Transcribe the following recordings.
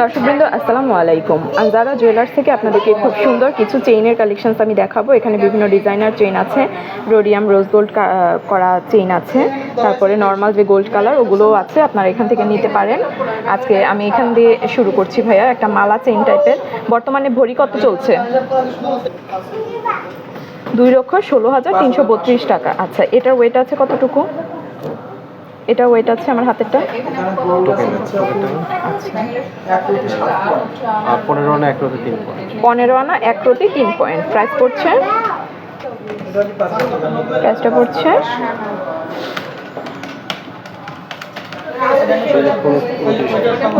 দর্শকবৃন্দ, আসসালামু আলাইকুম। আনজারা জুয়েলার্স থেকে আপনাদেরকে খুব সুন্দর কিছু চেইনের কালেকশনস আমি দেখাবো। এখানে বিভিন্ন ডিজাইনার চেইন আছে। রোডিয়াম রোজ গোল্ড করা চেইন আছে। তারপরে নর্মাল যে গোল্ড কালার, ওগুলোও আছে। আপনারা এখান থেকে নিতে পারেন। আজকে আমি এখান দিয়ে শুরু করছি ভাইয়া, একটা মালা চেইন টাইপের। বর্তমানে ভরি কত চলছে? দুই লক্ষ ষোলো হাজার তিনশো বত্রিশ টাকা। আচ্ছা এটার ওয়েট আছে কতটুকু? এটা ওয়েট আছে আমার হাতেরটা। পনেরো আনা এক রোজে তিন পয়েন্ট পনেরো আনা এক প্রতি তিন পয়েন্ট প্রাইস পড়ছে? প্রাইসটা পড়ছে?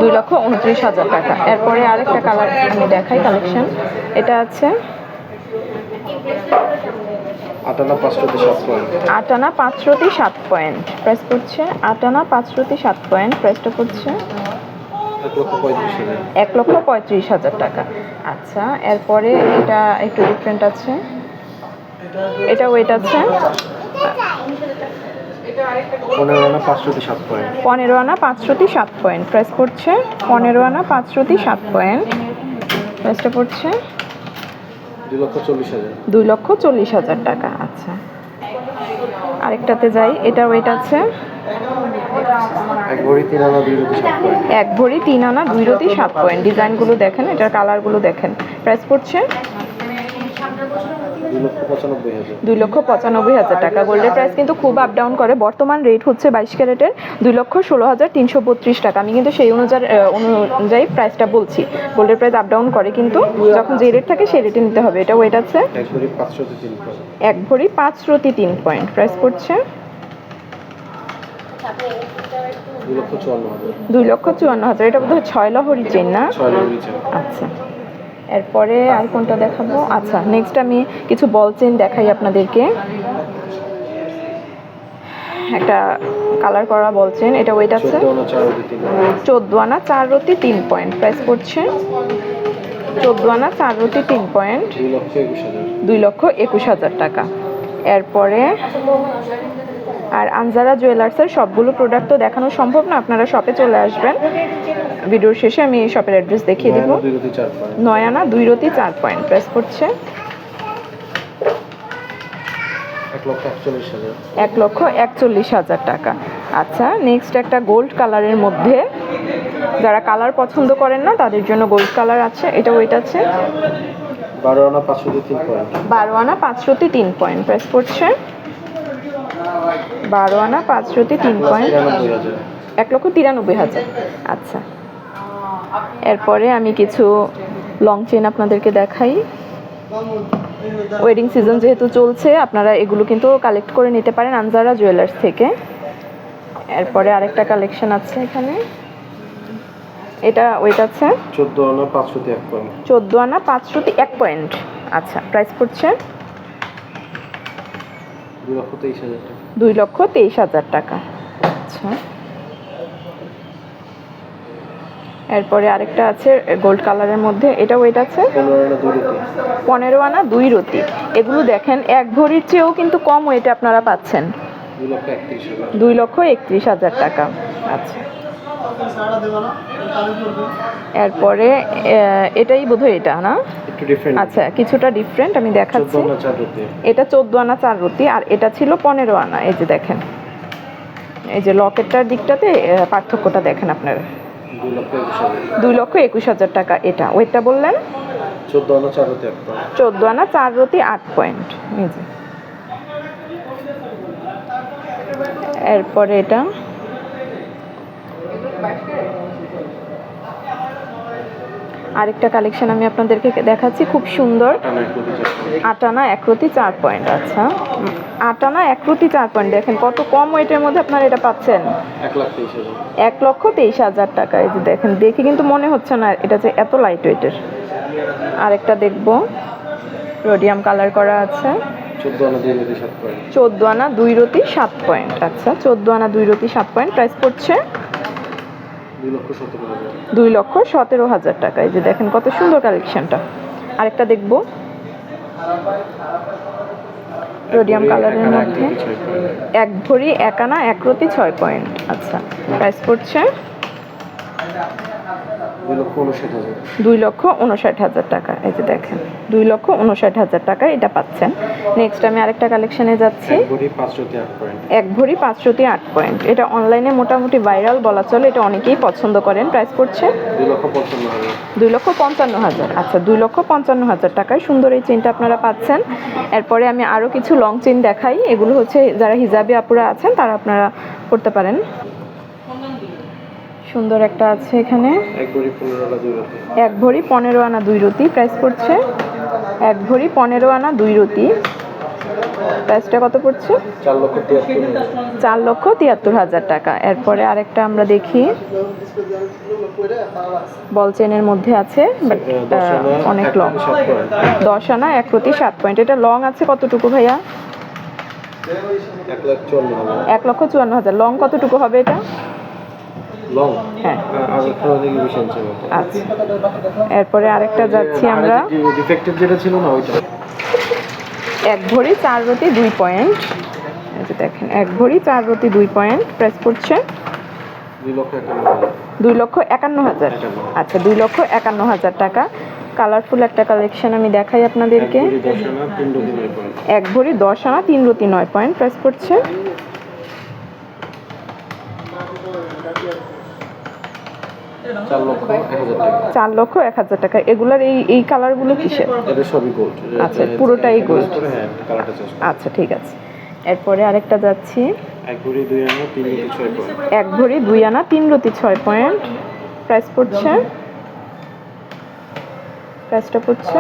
দুই লক্ষ উনত্রিশ হাজার টাকা। এরপরে আরেকটা কালার আমি দেখাই কালেকশন এটা আছে? আটানা পাঁচশোতে সাত পয়েন্ট আট আনা পাঁচশোটি সাত পয়েন্ট প্রাইস পড়ছে আট আনা পাঁচশোটি সাত পয়েন্ট প্রাইসটা পড়ছে এক লক্ষ পঁয়ত্রিশ হাজার। টাকা। আচ্ছা এরপরে এটা একটু ডিফারেন্ট আছে। এটা ওয়েট আছে। পনেরো আনা পাঁচশোতে সাত পয়েন্ট পনেরো আনা পাঁচশোটি সাত পয়েন্ট প্রাইস পড়ছে পনেরো আনা পাঁচশোটি সাত পয়েন্ট প্রাইসটা পড়ছে দুই লক্ষ চল্লিশ হাজার। টাকা আচ্ছা। আরেকটাতে যাই এটা ওয়েট আছে। এক ভরি তিন আনা দুই সাত পয়েন্ট। এক ভরি তিন আনা দুই রতি সাত পয়েন্ট। ডিজাইনগুলো দেখেন এটার কালারগুলো দেখেন। প্রাইস পড়ছে? দুই লক্ষ পঁচানব্বই হাজার। টাকা। গোল্ডের প্রাইস কিন্তু খুব আপ ডাউন করে। বর্তমান রেট হচ্ছে বাইশ ক্যারেটের দুই লক্ষ ষোলো হাজার তিনশো বত্রিশ টাকা। আমি কিন্তু সেই অনুযায়ী অনুযায়ী প্রাইসটা বলছি। গোল্ডের প্রাইস আপ ডাউন করে কিন্তু যখন যে রেট থাকে সেই রেটে নিতে হবে। এটা ওয়েট আছে? এক ভরি পাঁচ রতি তিন পয়েন্ট প্রাইস পড়ছে? দুই লক্ষ চুয়ান্ন হাজার। এটা বোধহয় ছয় লহরি চেন না? আচ্ছা। এরপরে আর কোনটা দেখাবো? আচ্ছা নেক্সট আমি কিছু বল চেন দেখাই আপনাদেরকে। একটা কালার করা বল চেন এটা ওয়েট আছে? চোদ্দ আনা চার রতি তিন পয়েন্ট প্রাইস পড়ছে? চোদ্দ আনা চার রতি তিন পয়েন্ট দুই লক্ষ একুশ হাজার। টাকা। এরপরে আর আনজারা জুয়েলার্সের সবগুলো প্রোডাক্ট তো দেখানো সম্ভব না আপনারা শপে চলে আসবেন। ভিডিওর শেষে আমি শপের অ্যাড্রেস দেখিয়ে দিব। নয় আনা দুই রতি চার পয়েন্ট প্রেস করছে। এক লক্ষ একচল্লিশ হাজার। টাকা। আচ্ছা নেক্সট একটা গোল্ড কালারের মধ্যে যারা কালার পছন্দ করেন না তাদের জন্য গোল্ড কালার আছে এটা ওইটা আছে। বারো আনা পাঁচশোতে তিন পয়েন্ট বারো আনা পাঁচশোটি তিন পয়েন্ট প্রেস করছে। বারো আনা পাঁচশোটি তিন পয়েন্ট এক লক্ষ তিরানব্বই হাজার। আচ্ছা। এরপরে আমি কিছু লং চেন আপনাদেরকে দেখাই। ওয়েডিং সিজন যেহেতু চলছে আপনারা এগুলো কিন্তু কালেক্ট করে নিতে পারেন আনজারা জুয়েলার্স থেকে। এরপরে আরেকটা কালেকশন আছে এখানে। এটা ওয়েট আছে? চোদ্দ আনা পাঁচশোতে এক পয়েন্ট চোদ্দ আনা পাঁচশোটি এক পয়েন্ট আচ্ছা প্রাইস পড়ছে? দুই লক্ষ তেইশ হাজার টাকা। আচ্ছা। এরপরে আরেকটা আছে গোল্ড কালারের মধ্যে। এটা ওয়েট আছে? পনেরো আনা দুই রতি এগুলো দেখেন এক ভরির চেয়েও কিন্তু কম ওয়েটে আপনারা পাচ্ছেন। দুই লক্ষ একত্রিশ হাজার টাকা। আচ্ছা। এরপরে এটাই বোধহয় এটা না? আচ্ছা কিছুটা ডিফারেন্ট আমি দেখাচ্ছি। এটা চোদ্দ আনা চার রুটি আর এটা ছিল পনেরো আনা। এই যে দেখেন এই যে লকেটটার দিকটাতে পার্থক্যটা দেখেন আপনারা। দুই লক্ষ একুশ হাজার। টাকা এটা। ওইটা বললেন? চোদ্দ আনা চার রতি আট পয়েন্ট এরপরে এটা? আরেকটা কালেকশন আমি আপনাদেরকে দেখাচ্ছি খুব সুন্দর। আটানা একরতি চার পয়েন্ট। আচ্ছা। আটানা একরতি চার পয়েন্ট দেখেন কত কম ওয়েটের মধ্যে আপনারা এটা পাচ্ছেন? এক লক্ষ তেইশ হাজার টাকা এই যে দেখেন দেখে কিন্তু মনে হচ্ছে না এটা যে এত লাইট ওয়েটের আরেকটা দেখব রোডিয়াম কালার করা আছে। চোদ্দ আনা দুই রতি সাত পয়েন্ট। আচ্ছা চোদ্দ আনা দুই রতি সাত পয়েন্ট প্রাইস পড়ছে দুই লক্ষ সতেরো হাজার। টাকা। এই যে দেখেন কত সুন্দর কালেকশনটা। আরেকটা দেখব। রোডিয়াম কালারের এক এক মধ্যে। এক ভরি একানা এক রতি ছয় পয়েন্ট আচ্ছা প্রাইস পড়ছে? দুই লক্ষ উনষাট হাজার। টাকা। এই যে দেখেন দুই লক্ষ উনষাট হাজার টাকা এটা পাচ্ছেন। নেক্সট আমি আরেকটা কালেকশনে যাচ্ছি। এক ভরি পাঁচশোটি আট পয়েন্ট এটা অনলাইনে মোটামুটি ভাইরাল বলা চলে এটা অনেকেই পছন্দ করেন। প্রাইস পড়ছে? দুই লক্ষ পঞ্চান্ন হাজার। আচ্ছা দুই লক্ষ পঞ্চান্ন হাজার টাকায় সুন্দর এই চেনটা আপনারা পাচ্ছেন। এরপরে আমি আরও কিছু লং চেন দেখাই। এগুলো হচ্ছে যারা হিজাবি আপুরা আছেন তারা আপনারা করতে পারেন। সুন্দর একটা আছে এখানে। এক ভরি পনেরো আনা দুই রতি প্রাইস পড়ছে। এক ভরি পনেরো আনা দুই রতি প্রাইসটা কত পড়ছে? চার লক্ষ তিয়াত্তর হাজার। টাকা। এরপরে আরেকটা আমরা দেখি। বল চেনের মধ্যে আছে বাট অনেক লং দশ আনা এক প্রতি সাত পয়েন্ট। এটা লং আছে কতটুকু ভাইয়া? এক লক্ষ চুয়ান্ন হাজার। লং কতটুকু হবে এটা? হ্যাঁ। আচ্ছা। এরপরে আরেকটা যাচ্ছি আমরা। ডিফেক্টেড যেটা ছিল না ওইটা? এক ভরি চার রতি দুই পয়েন্ট যে দেখেন এক ভরি চার রতি দুই পয়েন্ট প্রেস পড়ছে দুই লক্ষ একান্ন হাজার। আচ্ছা দুই লক্ষ একান্ন হাজার টাকা। কালারফুল একটা কালেকশন আমি দেখাই আপনাদেরকে। এক ভরি দশ আনা তিন রতি নয় পয়েন্ট প্রেস পড়ছে চার লক্ষ এক হাজার টাকা। এগুলার এই এই কালারগুলো কিসের? গোল্ড আচ্ছা, পুরোটাই gold। হ্যাঁ আচ্ছা ঠিক আছে। এরপরে আরেকটা যাচ্ছি। এক ভরি দুই আনা তিন রতি ছয় পয়েন্ট। প্রাইস পড়ছে? প্রাইসটা পড়ছে?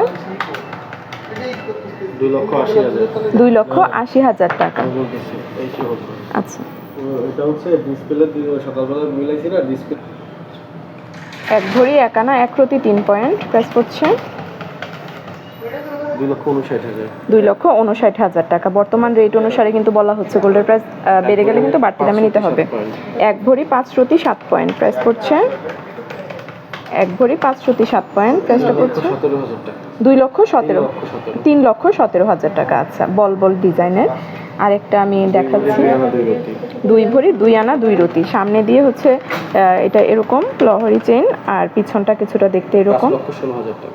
দুই লক্ষ আশি হাজার। টাকা। আচ্ছা। এটা হচ্ছে ডিসপ্লে সকালবেলা মিলাইছি না ডিসপ্লে এক ভরি এক আনা এক রতি তিন পয়েন্ট। প্রাইস পড়ছে দুই লক্ষ উনষাট হাজার। টাকা। বর্তমান রেট অনুসারে কিন্তু বলা হচ্ছে গোল্ডের প্রাইস বেড়ে গেলে কিন্তু বাড়তি দামে নিতে হবে। এক ভরি পাঁচ রতি সাত পয়েন্ট। প্রাইস পড়ছে এক ভরি পাঁচ রতি সাত পয়েন্ট। প্রাইসটা পড়ছে দুই লক্ষ সতেরো। তিন লক্ষ সতেরো হাজার টাকা। আচ্ছা বল বল ডিজাইনের। আরেকটা আমি দেখাচ্ছি। দুই ভরি দুই আনা দুই রতি সামনে দিয়ে হচ্ছে এটা এরকম লহরি চেন আর পিছনটা কিছুটা দেখতে এরকম।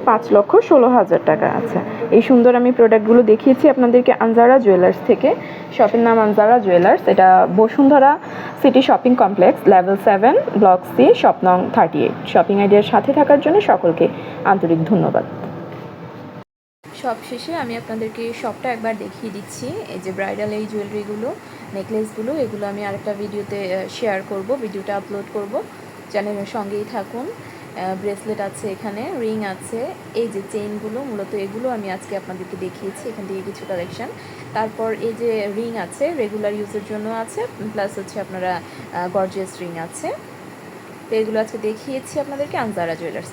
পাঁচ লক্ষ ষোলো হাজার টাকা আছে এই সুন্দর আমি প্রোডাক্টগুলো দেখিয়েছি আপনাদেরকে আনজারা জুয়েলার্স থেকে। শপের নাম আনজারা জুয়েলার্স। এটা Bashundhara city shopping complex level seven block C shop নং থার্টি এইট। শপিং আইডিয়ার সাথে থাকার জন্য সকলকে আন্তরিক ধন্যবাদ। সবশেষে আমি আপনাদেরকে সবটা একবার দেখিয়ে দিচ্ছি। এই যে ব্রাইডাল এই জুয়েলারিগুলো নেকলেসগুলো এগুলো আমি আরেকটা ভিডিওতে শেয়ার করব ভিডিওটা আপলোড করব। চ্যানেলের সঙ্গেই থাকুন। ব্রেসলেট আছে এখানে রিং আছে। এই যে চেইনগুলো মূলত এগুলো আমি আজকে আপনাদেরকে দেখিয়েছি, এখান থেকে কিছু কালেকশান তারপর এই যে রিং আছে রেগুলার ইউজের জন্য আছে প্লাস হচ্ছে আপনারা গর্জিয়াস রিং আছে। তো এগুলো আজকে দেখিয়েছি আপনাদেরকে আনজারা জুয়েলার্স